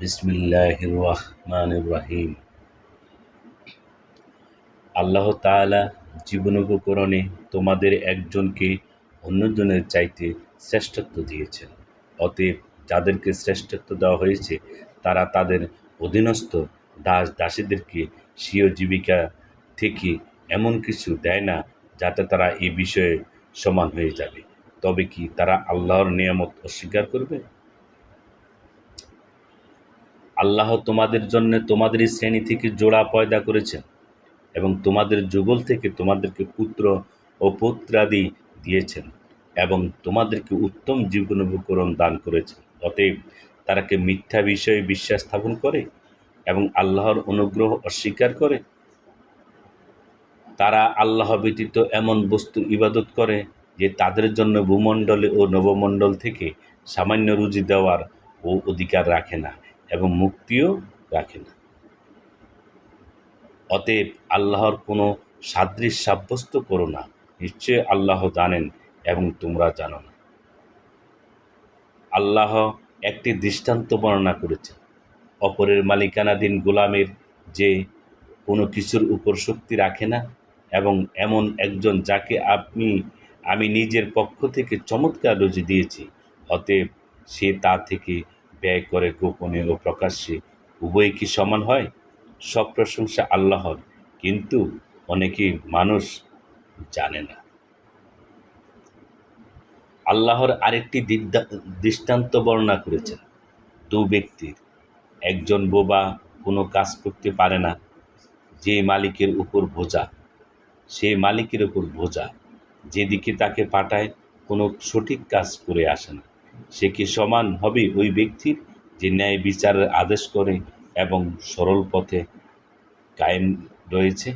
বিসমিল্লাহ রহমান রাহিম আল্লাহ তাআলা জীবন উপকরণে তোমাদের একজনকে অন্যজনের চাইতে শ্রেষ্ঠত্ব দিয়েছেন। অতএব যাদেরকে শ্রেষ্ঠত্ব দেওয়া হয়েছে, তারা তাদের অধীনস্থ দাস দাসীদেরকে স্বীয় জীবিকা থেকে এমন কিছু দেয় না, যাতে তারা এই বিষয়ে সমান হয়ে যাবে। তবে কি তারা আল্লাহর নিয়ামত অস্বীকার করবে? আল্লাহ তোমাদের জন্য তোমাদের শ্রেণি থেকে জোড়া পয়দা করেছেন এবং তোমাদের যুগল থেকে তোমাদেরকে পুত্র ও পুত্রাদি দিয়েছেন এবং তোমাদেরকে উত্তম জীবন উপকরণ দান করেছেন। অতএব তারা কি মিথ্যা বিষয়ে বিশ্বাস স্থাপন করে এবং আল্লাহর অনুগ্রহ অস্বীকার করে? তারা আল্লাহ ব্যতীত এমন বস্তু ইবাদত করে যে তাদের জন্য ভূমণ্ডলে ও নবমণ্ডল থেকে সামান্য রুজি দেওয়ার ও অধিকার রাখে না। এবং মুক্তিও রাখে না। অতএব আল্লাহর কোনো সাদৃশ সাব্যস্ত করো না। নিশ্চয় আল্লাহ জানেন এবং তোমরা জানো না। আল্লাহ একটি দৃষ্টান্ত বর্ণনা করেছে অপরের মালিকানাধীন গোলামের যে কোনো কিছুর উপর শক্তি রাখে না এবং এমন একজন যাকে আপনি, আমি নিজের পক্ষ থেকে চমৎকার রুজি দিয়েছি, অতএব সে তা থেকে ব্যয় করে গোপনে ও প্রকাশ্যে। উভয় কি সমান হয়? সব প্রশংসা আল্লাহর, কিন্তু অনেকেই মানুষ জানে না। আল্লাহর আরেকটি দৃষ্টান্ত বর্ণনা করেছেন। দু ব্যক্তির, একজন বোবা কোনো কাজ করতে পারে না, যে মালিকের উপর বোঝা। সে মালিকের উপর বোঝা, যেদিকে তাকে পাঠায়, কোনো সঠিক কাজ করে আসে না। সে কি সমান হবে ওই ব্যক্তির যে ন্যায় বিচারের আদেশ করে এবং সরল পথে কায়েম রয়েছে?